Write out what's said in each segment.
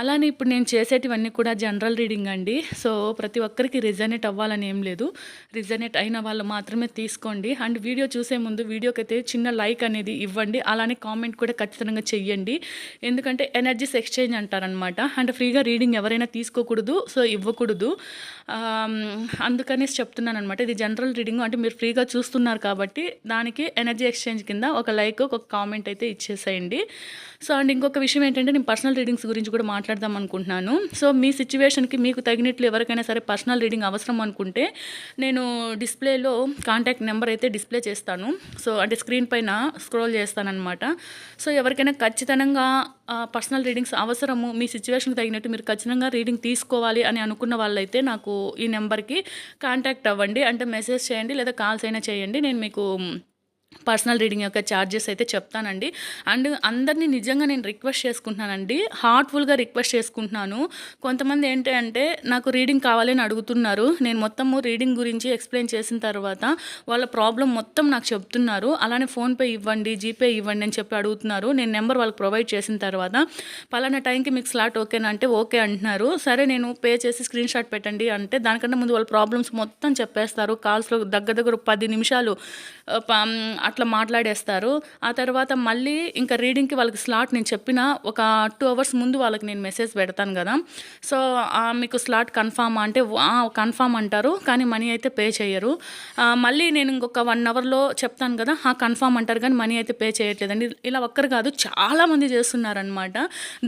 అలానే ఇప్పుడు నేను చేసేటివన్నీ కూడా జనరల్ రీడింగ్ అండి. సో ప్రతి ఒక్కరికి రిజనేట్ అవ్వాలని ఏం లేదు. రిజనేట్ అయిన వాళ్ళు మాత్రమే తీసుకోండి. అండ్ వీడియో చూసే ముందు వీడియోకి అయితే చిన్న లైక్ అనేది ఇవ్వండి. అలానే కామెంట్ కూడా ఖచ్చితంగా చెయ్యండి. ఎందుకంటే ఎనర్జీస్ ఎక్స్చేంజ్ అంటారనమాట అండ్ ఫ్రీగా రీడింగ్ ఎవరైనా తీసుకోకూడదు సో ఇవ్వకూడదు. అందుకనేసి చెప్తున్నాను అనమాట ఇది జనరల్ రీడింగ్. అంటే మీరు ఫ్రీగా చూస్తున్నారు కాబట్టి దానికి ఎనర్జీ ఎక్స్చేంజ్ కింద ఒక లైక్ ఒక కామెంట్ అయితే ఇచ్చేసేయండి. సో అండ్ ఇంకొక విషయం ఏంటంటే నేను పర్సనల్ రీడింగ్స్ గురించి కూడా మాట్లాడదాం అనుకుంటున్నాను. సో మీ సిచ్యువేషన్కి మీకు తగినట్లు ఎవరికైనా సరే పర్సనల్ రీడింగ్ అవసరం అనుకుంటే నేను డిస్ప్లేలో కాంటాక్ట్ నెంబర్ అయితే డిస్ప్లే చేస్తాను. సో అంటే స్క్రీన్ పైన స్క్రోల్ చేస్తానమాట సో ఎవరికైనా ఖచ్చితంగా పర్సనల్ రీడింగ్స్ అవసరము మీ సిచ్యువేషన్కి తగినట్టు మీరు ఖచ్చితంగా రీడింగ్ తీసుకోవాలి అని అనుకున్న వాళ్ళైతే నాకు ఈ నెంబర్కి కాంటాక్ట్ అవ్వండి. అంటే మెసేజ్ చేయండి లేదా కాల్స్ అయినా చేయండి. నేను మీకు పర్సనల్ రీడింగ్ యొక్క ఛార్జెస్ అయితే చెప్తానండి. అండ్ అందరినీ నిజంగా నేను రిక్వెస్ట్ చేసుకుంటున్నానండి. హార్ట్ఫుల్గా రిక్వెస్ట్ చేసుకుంటున్నాను. కొంతమంది ఏంటి అంటే నాకు రీడింగ్ కావాలని అడుగుతున్నారు. నేను మొత్తము రీడింగ్ గురించి ఎక్స్ప్లెయిన్ చేసిన తర్వాత వాళ్ళ ప్రాబ్లం మొత్తం నాకు చెప్తున్నారు. అలానే ఫోన్పే ఇవ్వండి జీపే ఇవ్వండి అని చెప్పి అడుగుతున్నారు. నేను నెంబర్ వాళ్ళకి ప్రొవైడ్ చేసిన తర్వాత పలానా టైంకి మీకు స్లాట్ ఓకేనా అంటే ఓకే అంటున్నారు. సరే నేను పే చేసి స్క్రీన్ షాట్ పెట్టండి అంటే దానికంటే ముందు వాళ్ళ ప్రాబ్లమ్స్ మొత్తం చెప్పేస్తారు. కాల్స్లో దగ్గర దగ్గర పది నిమిషాలు అట్లా మాట్లాడేస్తారు. ఆ తర్వాత మళ్ళీ ఇంకా రీడింగ్కి వాళ్ళకి స్లాట్ నేను చెప్పిన ఒక టూ అవర్స్ ముందు వాళ్ళకి నేను మెసేజ్ పెడతాను కదా. సో మీకు స్లాట్ కన్ఫామ్ అంటే కన్ఫామ్ అంటారు. కానీ మనీ అయితే పే చేయరు. మళ్ళీ నేను ఇంకొక వన్ అవర్లో చెప్తాను కదా ఆ కన్ఫామ్ అంటారు కానీ మనీ అయితే పే చేయట్లేదండి. ఇలా ఒక్కరు కాదు చాలామంది చేస్తున్నారనమాట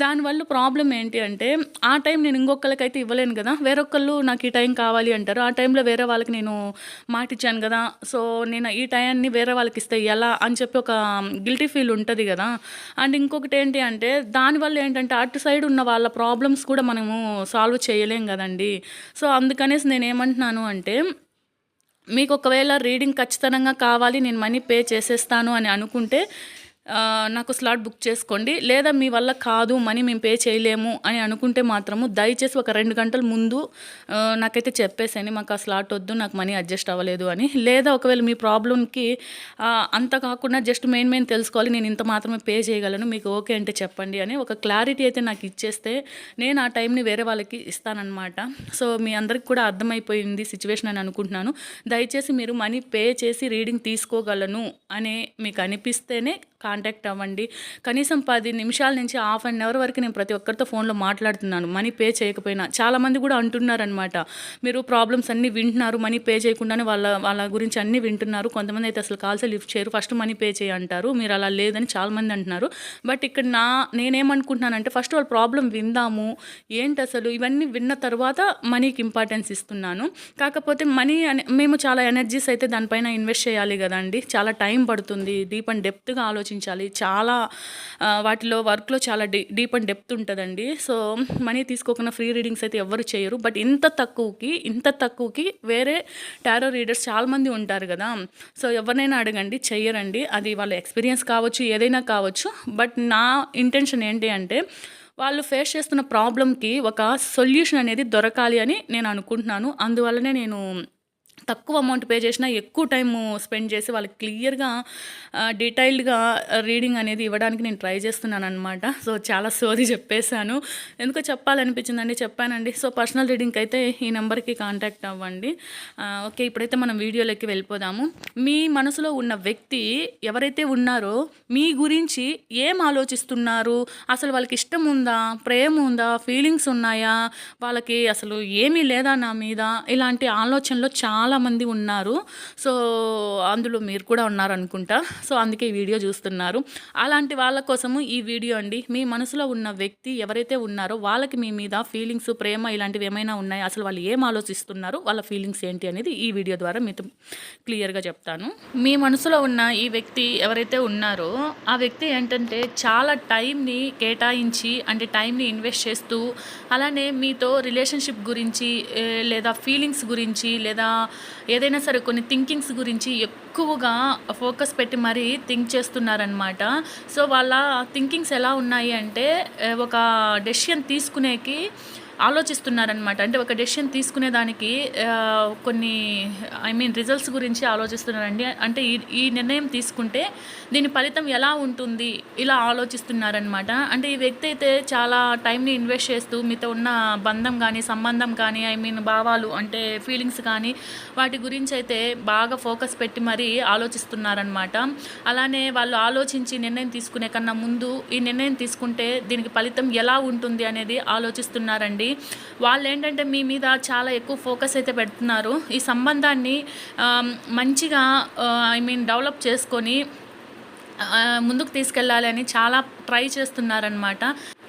దానివల్ల ప్రాబ్లం ఏంటి అంటే ఆ టైం నేను ఇంకొకరికైతే ఇవ్వలేను కదా. వేరొకళ్ళు నాకు ఈ టైం కావాలి అంటారు. ఆ టైంలో వేరే వాళ్ళకి నేను మాటిచ్చాను కదా. సో నేను ఈ టైంని వేరే వాళ్ళకి ఇస్తే ఎలా అని చెప్పి ఒక గిల్టీ ఫీల్ ఉంటుంది కదా. అండ్ ఇంకొకటి ఏంటి అంటే దానివల్ల ఏంటంటే అటు సైడ్ ఉన్న వాళ్ళ ప్రాబ్లమ్స్ కూడా మనము సాల్వ్ చేయలేం కదండి. సో అందుకనేసి నేను ఏమంటున్నాను అంటే మీకు ఒకవేళ రీడింగ్ ఖచ్చితంగా కావాలి నేను మనీ పే చేసేస్తాను అని అనుకుంటే నాకు స్లాట్ బుక్ చేసుకోండి. లేదా మీ వల్ల కాదు మనీ మేము పే చేయలేము అని అనుకుంటే మాత్రము దయచేసి ఒక రెండు గంటల ముందు నాకైతే చెప్పేసేయండి. మాకు ఆ స్లాట్ వద్దు నాకు మనీ అడ్జస్ట్ అవ్వలేదు అని. లేదా ఒకవేళ మీ ప్రాబ్లంకి అంత కాకుండా జస్ట్ మెయిన్ మెయిన్ తెలుసుకోవాలి నేను ఇంత మాత్రమే పే చేయగలను మీకు ఓకే అంటే చెప్పండి అని ఒక క్లారిటీ అయితే నాకు ఇచ్చేస్తే నేను ఆ టైంని వేరే వాళ్ళకి ఇస్తానన్నమాట. సో మీ అందరికి కూడా అర్థమైపోయింది సిచ్యువేషన్ అని అనుకుంటున్నాను. దయచేసి మీరు మనీ పే చేసి రీడింగ్ తీసుకోగలను అనే మీకు అనిపిస్తేనే కాంటాక్ట్ అవ్వండి. కనీసం పది నిమిషాల నుంచి హాఫ్ అన్ అవర్ వరకు నేను ప్రతి ఒక్కరితో ఫోన్లో మాట్లాడుతున్నాను. మనీ పే చేయకపోయినా. చాలామంది కూడా అంటున్నారనమాట మీరు ప్రాబ్లమ్స్ అన్నీ వింటున్నారు. మనీ పే చేయకుండానే వాళ్ళ వాళ్ళ గురించి అన్నీ వింటున్నారు. కొంతమంది అయితే అసలు కాల్సే లిఫ్ట్ చేయరు. ఫస్ట్ మనీ పే చేయ అంటారు. మీరు అలా లేదని చాలామంది అంటున్నారు. బట్ ఇక్కడ నా నేనేమనుకుంటున్నానంటే ఫస్ట్ వాళ్ళ ప్రాబ్లం విందాము. ఏంటి అసలు? ఇవన్నీ విన్న తర్వాత మనీకి ఇంపార్టెన్స్ ఇస్తున్నాను. కాకపోతే మనీ అనే మేము చాలా ఎనర్జీస్ అయితే దానిపైన ఇన్వెస్ట్ చేయాలి కదండి. చాలా టైం పడుతుంది. డీప్ అండ్ డెప్త్గా ఆలోచించాలి. చాలా వాటిలో వర్క్లో చాలా డీ డీప్ అండ్ డెప్త్ ఉంటుందండి. సో మనీ తీసుకోకుండా ఫ్రీ రీడింగ్స్ అయితే ఎవరు చేయరు. బట్ ఇంత తక్కువకి ఇంత తక్కువకి వేరే టారో రీడర్స్ చాలామంది ఉంటారు కదా. సో ఎవరినైనా అడగండి చెయ్యరండి. అది వాళ్ళ ఎక్స్పీరియన్స్ కావచ్చు ఏదైనా కావచ్చు. బట్ నా ఇంటెన్షన్ ఏంటి అంటే వాళ్ళు ఫేస్ చేస్తున్న ప్రాబ్లంకి ఒక సొల్యూషన్ అనేది దొరకాలి అని నేను అనుకుంటున్నాను. అందువల్లనే నేను తక్కువ అమౌంట్ పే చేసినా ఎక్కువ టైం స్పెండ్ చేసి వాళ్ళకి క్లియర్గా డీటెయిల్డ్గా రీడింగ్ అనేది ఇవ్వడానికి నేను ట్రై చేస్తున్నాను అనమాట సో చాలా సోది చెప్పేశాను. ఎందుకో చెప్పాలనిపించిందండి చెప్పానండి. సో పర్సనల్ రీడింగ్కి అయితే ఈ నెంబర్కి కాంటాక్ట్ అవ్వండి. ఓకే ఇప్పుడైతే మనం వీడియోలోకి వెళ్ళిపోదాము. మీ మనసులో ఉన్న వ్యక్తి ఎవరైతే ఉన్నారో మీ గురించి ఏం ఆలోచిస్తున్నారు? అసలు వాళ్ళకి ఇష్టం ఉందా? ప్రేమ ఉందా? ఫీలింగ్స్ ఉన్నాయా? వాళ్ళకి అసలు ఏమీ లేదా నా మీద? ఇలాంటి ఆలోచనలో చాలా చాలామంది ఉన్నారు. సో అందులో మీరు కూడా ఉన్నారనుకుంటా. సో అందుకే ఈ వీడియో చూస్తున్నారు. అలాంటి వాళ్ళ కోసము ఈ వీడియో అండి. మీ మనసులో ఉన్న వ్యక్తి ఎవరైతే ఉన్నారో వాళ్ళకి మీ మీద ఫీలింగ్స్ ప్రేమ ఇలాంటివి ఏమైనా ఉన్నాయి? అసలు వాళ్ళు ఏం ఆలోచిస్తున్నారు వాళ్ళ ఫీలింగ్స్ ఏంటి అనేది ఈ వీడియో ద్వారా మీతో క్లియర్గా చెప్తాను. మీ మనసులో ఉన్న ఈ వ్యక్తి ఎవరైతే ఉన్నారో ఆ వ్యక్తి ఏంటంటే చాలా టైంని కేటాయించి అంటే టైంని ఇన్వెస్ట్ చేస్తూ అలానే మీతో రిలేషన్షిప్ గురించి లేదా ఫీలింగ్స్ గురించి లేదా ఏదైనా సరే కొన్ని థింకింగ్స్ గురించి ఎక్కువగా ఫోకస్ పెట్టి మరీ థింక్ చేస్తున్నారనమాట సో వాళ్ళ థింకింగ్స్ ఎలా ఉన్నాయి అంటే ఒక డెసిషన్ తీసుకునేకి ఆలోచిస్తున్నారనమాట అంటే ఒక డెసిషన్ తీసుకునేదానికి కొన్ని ఐ మీన్ రిజల్ట్స్ గురించి ఆలోచిస్తున్నారండి. అంటే ఈ ఈ నిర్ణయం తీసుకుంటే దీని ఫలితం ఎలా ఉంటుంది? ఇలా ఆలోచిస్తున్నారనమాట అంటే ఈ వ్యక్తి అయితే చాలా టైంని ఇన్వెస్ట్ చేస్తూ మీతో ఉన్న బంధం కానీ సంబంధం కానీ ఐ మీన్ భావాలు అంటే ఫీలింగ్స్ కానీ వాటి గురించి అయితే బాగా ఫోకస్ పెట్టి మరీ ఆలోచిస్తున్నారనమాట అలానే వాళ్ళు ఆలోచించి నిర్ణయం తీసుకునే కన్నా ముందు ఈ నిర్ణయం తీసుకుంటే దీనికి ఫలితం ఎలా ఉంటుంది అనేది ఆలోచిస్తున్నారండి. వాళ్ళు ఏంటంటే మీ మీద చాలా ఎక్కువ ఫోకస్ అయితే పెడుతున్నారు. ఈ సంబంధాన్ని మంచిగా ఐ మీన్ డెవలప్ చేసుకొని ముందుకు తీసుకెళ్ళాలి అని చాలా ట్రై చేస్తున్నారనమాట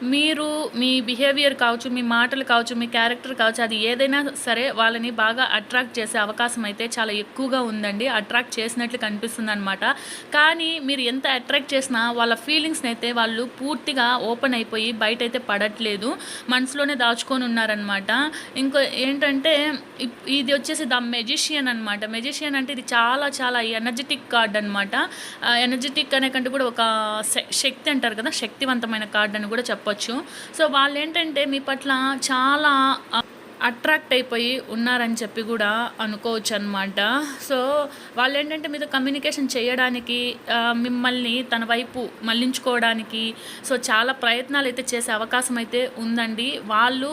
మీరు మీ బిహేవియర్ కావచ్చు మీ మాటలు కావచ్చు మీ క్యారెక్టర్ కావచ్చు అది ఏదైనా సరే వాళ్ళని బాగా అట్రాక్ట్ చేసే అవకాశం అయితే చాలా ఎక్కువగా ఉందండి. అట్రాక్ట్ చేసినట్లు కనిపిస్తుంది అనమాట కానీ మీరు ఎంత అట్రాక్ట్ చేసినా వాళ్ళ ఫీలింగ్స్ని అయితే వాళ్ళు పూర్తిగా ఓపెన్ అయిపోయి బయట అయితే పడట్లేదు. మనసులోనే దాచుకొని ఉన్నారనమాట ఇంకో ఏంటంటే ఇది వచ్చేసి ద మెజిషియన్ అనమాట మెజిషియన్ అంటే ఇది చాలా చాలా ఎనర్జెటిక్ కార్డ్ అనమాట ఎనర్జెటిక్ అనే కంటే కూడా ఒక శ- శక్తి అంటారు కదా శక్తివంతమైన కార్డ్ అని కూడా చెప్పొచ్చు. సో వాళ్ళు ఏంటంటే మీ పట్ల చాలా అట్రాక్ట్ అయిపోయి ఉన్నారని చెప్పి కూడా అనుకోవచ్చు అనమాట సో వాళ్ళు ఏంటంటే మీతో కమ్యూనికేషన్ చేయడానికి మిమ్మల్ని తన వైపు మళ్ళించుకోవడానికి సో చాలా ప్రయత్నాలు అయితే చేసే అవకాశం అయితే ఉందండి. వాళ్ళు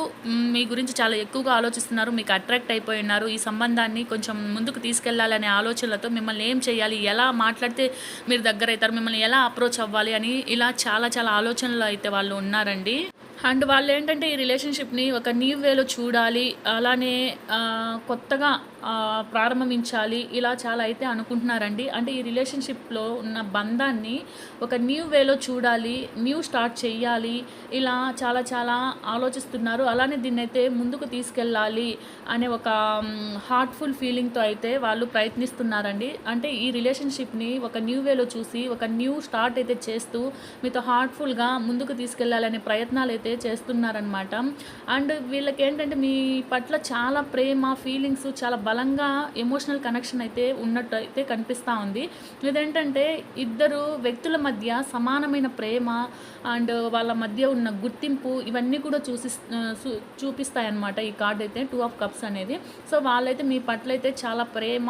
మీ గురించి చాలా ఎక్కువగా ఆలోచిస్తున్నారు మీకు అట్రాక్ట్ అయిపోయి ఉన్నారు ఈ సంబంధాన్ని కొంచెం ముందుకు తీసుకెళ్ళాలనే ఆలోచనలతో మిమ్మల్ని ఏం చేయాలి ఎలా మాట్లాడితే మీరు దగ్గర అవుతారు మిమ్మల్ని ఎలా అప్రోచ్ అవ్వాలి అని ఇలా చాలా చాలా ఆలోచనలు అయితే వాళ్ళు ఉన్నారండి. అండ్ వాళ్ళు ఏంటంటే ఈ రిలేషన్షిప్ని ఒక న్యూ వేలో చూడాలి అలానే కొత్తగా ప్రారంభించాలి ఇలా చాలా అయితే అనుకుంటున్నారండి. అంటే ఈ రిలేషన్షిప్లో ఉన్న బంధాన్ని ఒక న్యూ వేలో చూడాలి న్యూ స్టార్ట్ చేయాలి ఇలా చాలా చాలా ఆలోచిస్తున్నారు. అలానే దీన్ని అయితే ముందుకు తీసుకెళ్ళాలి అనే ఒక హార్ట్ఫుల్ ఫీలింగ్తో అయితే వాళ్ళు ప్రయత్నిస్తున్నారండి. అంటే ఈ రిలేషన్షిప్ని ఒక న్యూ వేలో చూసి ఒక న్యూ స్టార్ట్ అయితే చేస్తూ మీతో హార్ట్ఫుల్గా ముందుకు తీసుకెళ్ళాలనే ప్రయత్నాలు అయితే చేస్తున్నారనమాట అండ్ వీళ్ళకి ఏంటంటే మీ పట్ల చాలా ప్రేమ ఫీలింగ్స్ చాలా బలంగా ఎమోషనల్ కనెక్షన్ అయితే ఉన్నట్టు అయితే కనిపిస్తూ ఉంది. ఇదేంటంటే ఇద్దరు వ్యక్తుల మధ్య సమానమైన ప్రేమ అండ్ వాళ్ళ మధ్య ఉన్న గుర్తింపు ఇవన్నీ కూడా చూసి చూపిస్తాయన్నమాట ఈ కార్డ్ అయితే టూ ఆఫ్ కప్స్ అనేది. సో వాళ్ళైతే మీ పట్ల అయితే చాలా ప్రేమ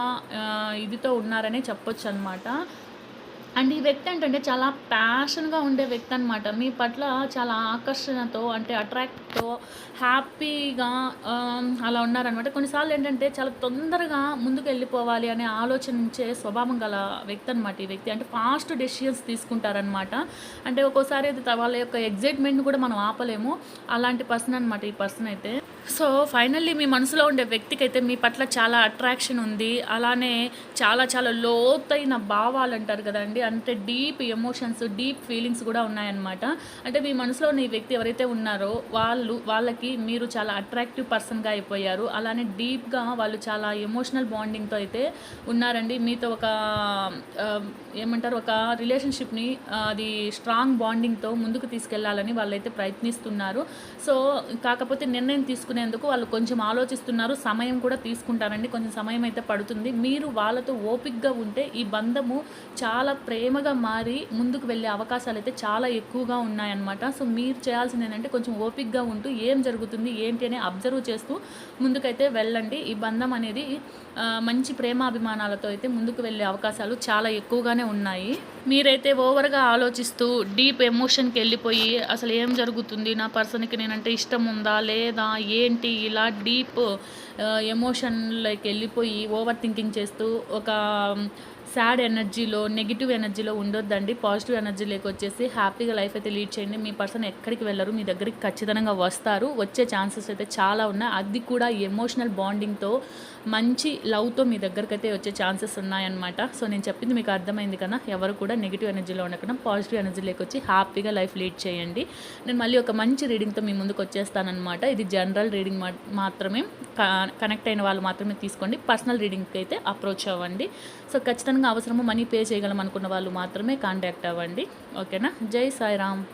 ఇదితో ఉన్నారనే చెప్పొచ్చు అనమాట అండ్ ఈ వ్యక్తి ఏంటంటే చాలా ప్యాషన్గా ఉండే వ్యక్తి అనమాట మీ పట్ల చాలా ఆకర్షణతో అంటే అట్రాక్ట్తో హ్యాపీగా అలా ఉన్నారనమాట కొన్నిసార్లు ఏంటంటే చాలా తొందరగా ముందుకు వెళ్ళిపోవాలి అనే ఆలోచించే స్వభావం గల వ్యక్తి అనమాట ఈ వ్యక్తి. అంటే ఫాస్ట్ డెసిషన్స్ తీసుకుంటారనమాట అంటే ఒక్కోసారి అయితే వాళ్ళ యొక్క ఎగ్జైట్మెంట్ని కూడా మనం ఆపలేము. అలాంటి పర్సన్ అనమాట ఈ పర్సన్ అయితే. సో ఫైనల్లీ మీ మనసులో ఉండే వ్యక్తికి అయితే మీ పట్ల చాలా అట్రాక్షన్ ఉంది. అలానే చాలా చాలా లోతైన భావాలు అంటారు కదండి. అంటే డీప్ ఎమోషన్స్ డీప్ ఫీలింగ్స్ కూడా ఉన్నాయన్నమాట. అంటే మీ మనసులో ఉన్న ఈ వ్యక్తి ఎవరైతే ఉన్నారో వాళ్ళు వాళ్ళకి మీరు చాలా అట్రాక్టివ్ పర్సన్గా అయిపోయారు. అలానే డీప్గా వాళ్ళు చాలా ఎమోషనల్ బాండింగ్తో అయితే ఉన్నారండి. మీతో ఒక ఏమంటారు ఒక రిలేషన్షిప్ని అది స్ట్రాంగ్ బాండింగ్తో ముందుకు తీసుకెళ్ళాలని వాళ్ళైతే ప్రయత్నిస్తున్నారు. సో కాకపోతే నిర్ణయం తీసుకు తీసుకునేందుకు వాళ్ళు కొంచెం ఆలోచిస్తున్నారు. సమయం కూడా తీసుకుంటారండి. కొంచెం సమయం అయితే పడుతుంది. మీరు వాళ్ళతో ఓపిక్గా ఉంటే ఈ బంధము చాలా ప్రేమగా మారి ముందుకు వెళ్ళే అవకాశాలు అయితే చాలా ఎక్కువగా ఉన్నాయన్నమాట. సో మీరు చేయాల్సింది ఏంటంటే కొంచెం ఓపిక్గా ఉంటూ ఏం జరుగుతుంది ఏంటి అని అబ్జర్వ్ చేస్తూ ముందుకైతే వెళ్ళండి. ఈ బంధం అనేది మంచి ప్రేమాభిమానాలతో అయితే ముందుకు వెళ్ళే అవకాశాలు చాలా ఎక్కువగానే ఉన్నాయి. మీరైతే ఓవర్గా ఆలోచిస్తూ డీప్ ఎమోషన్కి వెళ్ళిపోయి అసలు ఏం జరుగుతుంది? నా పర్సన్కి నేనంటే ఇష్టం ఉందా? లేదా? ఏంటి? ఇలా డీప్ ఎమోషన్లోకి వెళ్ళిపోయి ఓవర్ థింకింగ్ చేస్తూ ఒక సాడ్ ఎనర్జీలో నెగిటివ్ ఎనర్జీలో ఉండొద్దండి. పాజిటివ్ ఎనర్జీలోకి వచ్చేసి హ్యాపీగా లైఫ్ అయితే లీడ్ చేయండి. మీ పర్సన్ ఎక్కడికి వెళ్ళరు మీ దగ్గరికి ఖచ్చితంగా వస్తారు. వచ్చే ఛాన్సెస్ అయితే చాలా ఉన్నాయి. అది కూడా ఎమోషనల్ బాండింగ్తో మంచి లవ్తో మీ దగ్గరికి అయితే వచ్చే ఛాన్సెస్ ఉన్నాయన్నమాట. సో నేను చెప్పింది మీకు అర్థమైంది కదా. ఎవరు కూడా నెగిటివ్ ఎనర్జీలో ఉండకుండా పాజిటివ్ ఎనర్జీలోకి వచ్చి హ్యాపీగా లైఫ్ లీడ్ చేయండి. నేను మళ్ళీ ఒక మంచి రీడింగ్తో మీ ముందుకు వచ్చేస్తానమాట ఇది జనరల్ రీడింగ్ మాత్రమే. కనెక్ట్ అయిన వాళ్ళు మాత్రమే తీసుకోండి. పర్సనల్ రీడింగ్కి అయితే అప్రోచ్ అవ్వండి. సో ఖచ్చితంగా అవసరము మనీ పే చేయగలం అనుకున్న వాళ్ళు మాత్రమే కాంటాక్ట్ అవ్వండి. ఓకేనా? జై సాయిరామ్.